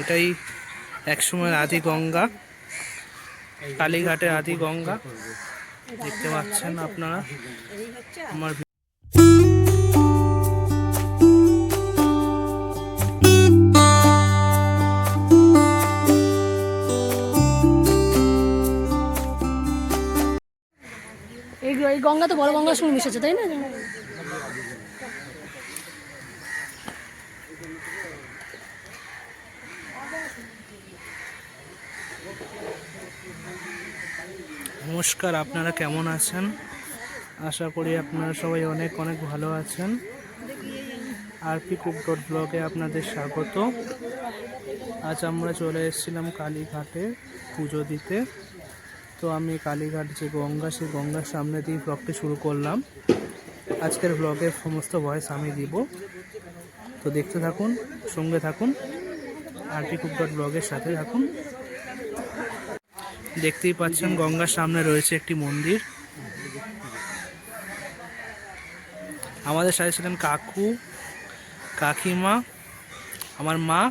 এটাই একসময় আদি গঙ্গা, কালীঘাটের আদি গঙ্গা। দেখতে পাচ্ছেন আপনারা আমার এই এই গঙ্গা তো বড় গঙ্গার সঙ্গে মিশেছে, তাই না? নমস্কার, আপনারা কেমন আছেন? আশা করি আপনারা সবাই অনেক অনেক ভালো আছেন। আরপি কুক ডট ব্লগে আপনাদের স্বাগত। আজ আমরা চলে এসেছিলাম কালীঘাটে পুজো দিতে। তো আমি কালীঘাট যে গঙ্গা, সেই গঙ্গার সামনে দিয়ে ব্লগটি শুরু করলাম। আজকের ব্লগের সমস্ত ভয়েস আমি দিব। তো দেখতে থাকুন, সঙ্গে থাকুন। আরপি কুক ডট ব্লগের সাথে থাকুন। দেখতেই পাচ্ছেন গঙ্গার সামনে রয়েছে একটি মন্দির। আমাদের সাথে ছিলেন কাকু কাকিমা আমার মা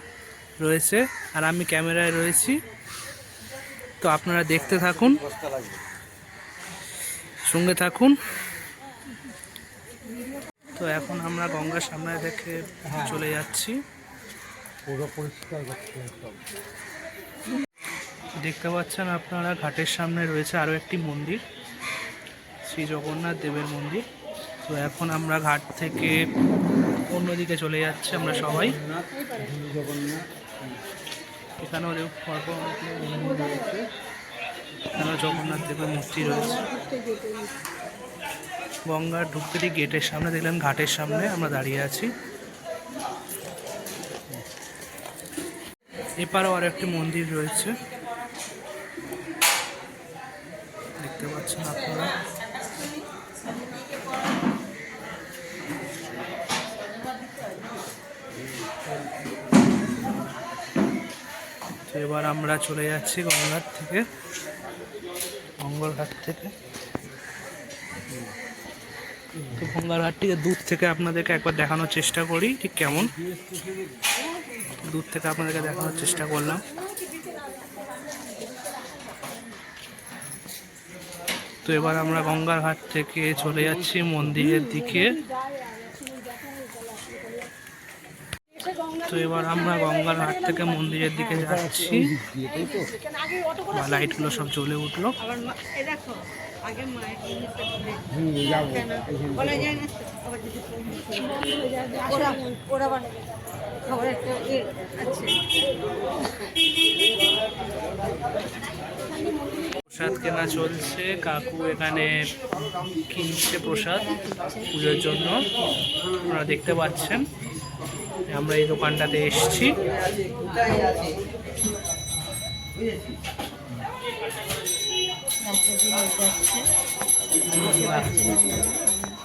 রয়েছে আর আমি ক্যামেরায় রয়েছি। তো আপনারা দেখতে থাকুন সঙ্গে থাকুন। তো এখন আমরা গঙ্গার সামনে দেখে চলে যাচ্ছি। পুরো পরিষ্কার দেখতে পাচ্ছেন আপনারা, ঘাটের সামনে রয়েছে আরও একটি মন্দির, শ্রী জগন্নাথ দেবের মন্দির। তো এখন আমরা ঘাট থেকে অন্যদিকে চলে যাচ্ছি আমরা সবাই। এখানেও এখানেও জগন্নাথ দেবের মূর্তি রয়েছে। গঙ্গার ঢুকতে গেটের সামনে, দেখলেন ঘাটের সামনে আমরা দাঁড়িয়ে আছি। এপারেও আর একটি মন্দির রয়েছে দেখতে পাচ্ছেন আপনারা এবার আমরা চলে যাচ্ছি গঙ্গার থেকে গঙ্গার ঘাট থেকে। তো গঙ্গার ঘাটটিকে দূর থেকে আপনাদেরকে একবার দেখানোর চেষ্টা করি, ঠিক কেমন? দূর থেকে আপনাদেরকে দেখানোর চেষ্টা করলাম। তো এবার আমরা গঙ্গার ঘাট থেকে চলে যাচ্ছি মন্দিরের দিকে। তো এবার আমরা গঙ্গার ঘাট থেকে মন্দিরের দিকে যাচ্ছি। লাইটগুলো সব জ্বলে উঠল। খাবার প্রসাদ কেনা চলছে। কাকু এখানে কিনছে প্রসাদ পুজোর জন্য। আপনারা দেখতে পাচ্ছেন। আমরা এই দোকানটাতে এসেছি।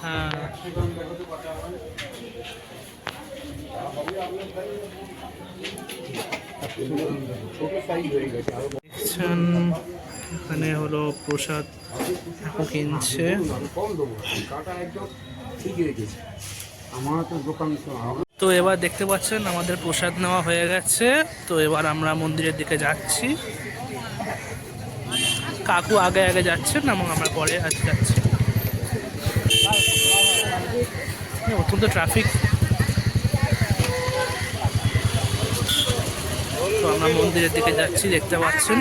হ্যাঁ। এখানে হলো প্রসাদ কিনছে। তো এবার দেখতে পাচ্ছেন আমাদের প্রসাদ নেওয়া হয়ে গেছে। তো এবার আমরা মন্দিরের দিকে যাচ্ছি। কাকু আগে আগে যাচ্ছেন এবং আমরা পরে আজ যাচ্ছি। অত্যন্ত ট্রাফিক তো আমরা মন্দিরের দিকে যাচ্ছি, দেখতে পাচ্ছেন।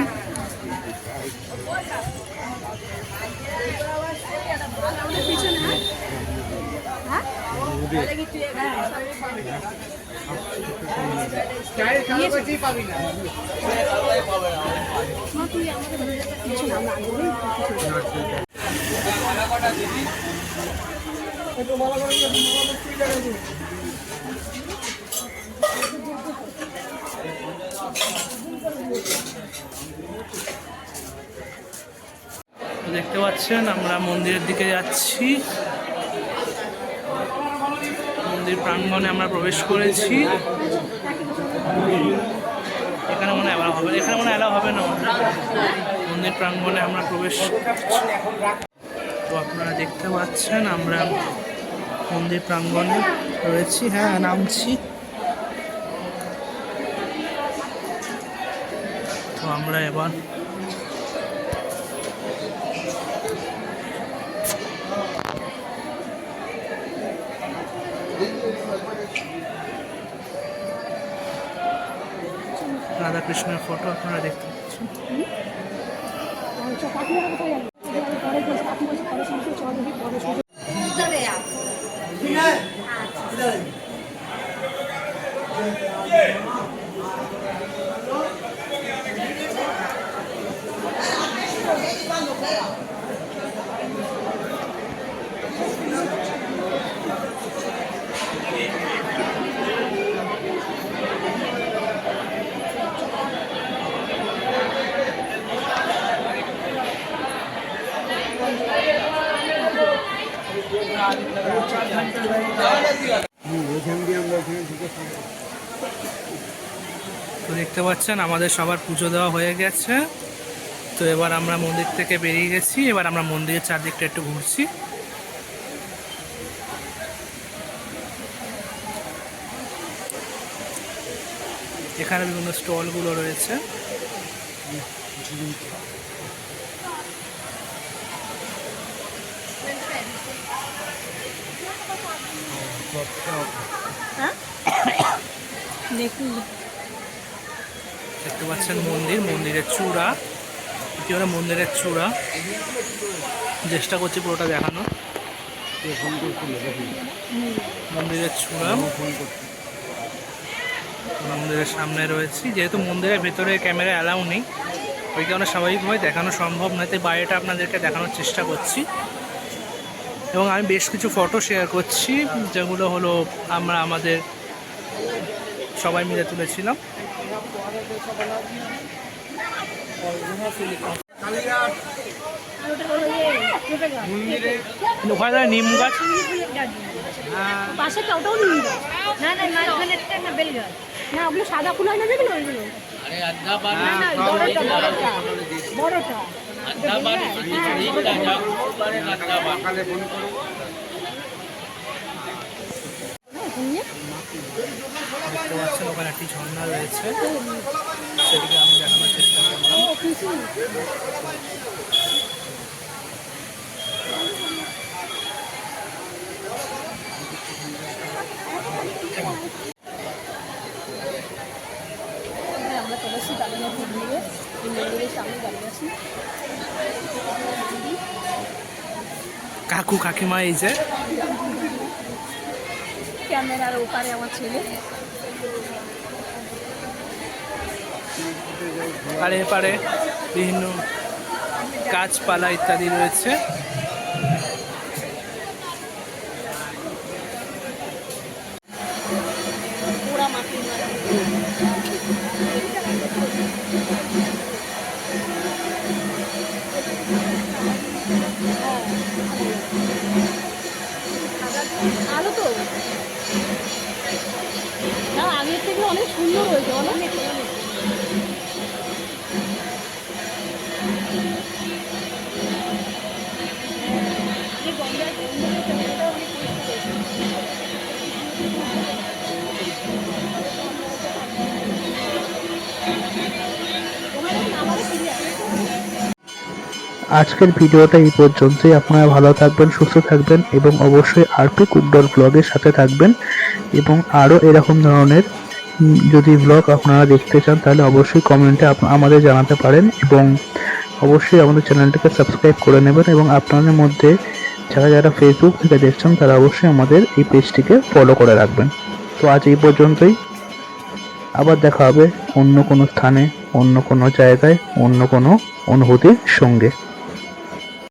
দেখতে পাচ্ছেন আমরা মন্দিরের দিকে যাচ্ছি। মন্দির প্রাঙ্গণে আমরা প্রবেশ করেছি। এখানে মনে হয় হবে। এখানে মনে অ্যালাউ হবে না? মন্দির প্রাঙ্গণে আমরা প্রবেশ তো আপনারা দেখতে পাচ্ছেন, আমরা মন্দির প্রাঙ্গণে রয়েছি। হ্যাঁ নামছি। তো আমরা এবার রাধাকৃষ্ণের ফটো আপনারা দেখতে পাচ্ছেন। আচ্ছা কাকিমারা কোথায় যাবে পরে বলছে কাকি বলছে পরে শুনতে চল দেখি পরে শুনতে হুম, ওইখান দিয়ে আমরা ওখানে ঢুকে থাকব। তো দেখতে পাচ্ছেন, আমাদের সবার পুজো দেওয়া হয়ে গেছে। তো এবার আমরা মন্দির থেকে বেরিয়ে গেছি। এবার আমরা মন্দিরের চারদিকটা একটু ঘুরছি। এখানে বিভিন্ন স্টলগুলো রয়েছে। দেখুন। দেখতে পাচ্ছেন মন্দির, মন্দিরের চূড়া। এটি মন্দিরের চূড়া? চেষ্টা করছি পুরোটা দেখানো। মন্দিরের চূড়া। মন্দিরের সামনে রয়েছি। যেহেতু মন্দিরের ভেতরে ক্যামেরা অ্যালাউ নেই, ওই কারণে স্বাভাবিকভাবে দেখানো সম্ভব নয়। তাই বাইরেটা আপনাদেরকে দেখানোর চেষ্টা করছি। এবং আমি বেশ কিছু ফটো শেয়ার করছি যেগুলো হলো আমরা আমাদের সবাই মিলে তুলেছিলাম। ওখানে নিম গাছ? পাশেরটা ওটাও নিয়ে গাছ। না না মাঝখানে একটা না বেল গাছ না ওগুলো সাদা ফুল হয় না বড়টা। নিয়ে দেখতে পাচ্ছেন ওখানে একটি ঝর্ণা রয়েছে সেটিকে আমি দেখানোর চেষ্টা করলাম আমরা চলে এসেছি মন্দিরে এই মন্দিরের সামনে দাঁড়িয়ে আছি কাকু কাকিমা এই যে। ক্যামেরার ওপারে আমার ছেলে। আর এপারে বিভিন্ন গাছপালা ইত্যাদি রয়েছে। পোড়া না, আগের থেকে অনেক সুন্দর হয়েছে অনেক আজকের ভিডিওটা এই পর্যন্তই। আপনারা ভালো থাকবেন, সুস্থ থাকবেন এবং অবশ্যই আরপি কুকডল ব্লগের সাথে থাকবেন। এবং আরও এরকম ধরনের যদি ব্লগ আপনারা দেখতে চান, তাহলে অবশ্যই কমেন্টে আমাদের জানাতে পারেন এবং অবশ্যই আমাদের চ্যানেলটাকে সাবস্ক্রাইব করে নেবেন এবং আপনাদের মধ্যে যারা যারা ফেসবুক থেকে দেখছেন, তারা অবশ্যই আমাদের এই পেজটিকে ফলো করে রাখবেন। তো আজ এই পর্যন্তই। আবার দেখা হবে অন্য কোনো স্থানে, অন্য কোনো জায়গায়, অন্য কোনো অনুভূতির সঙ্গে।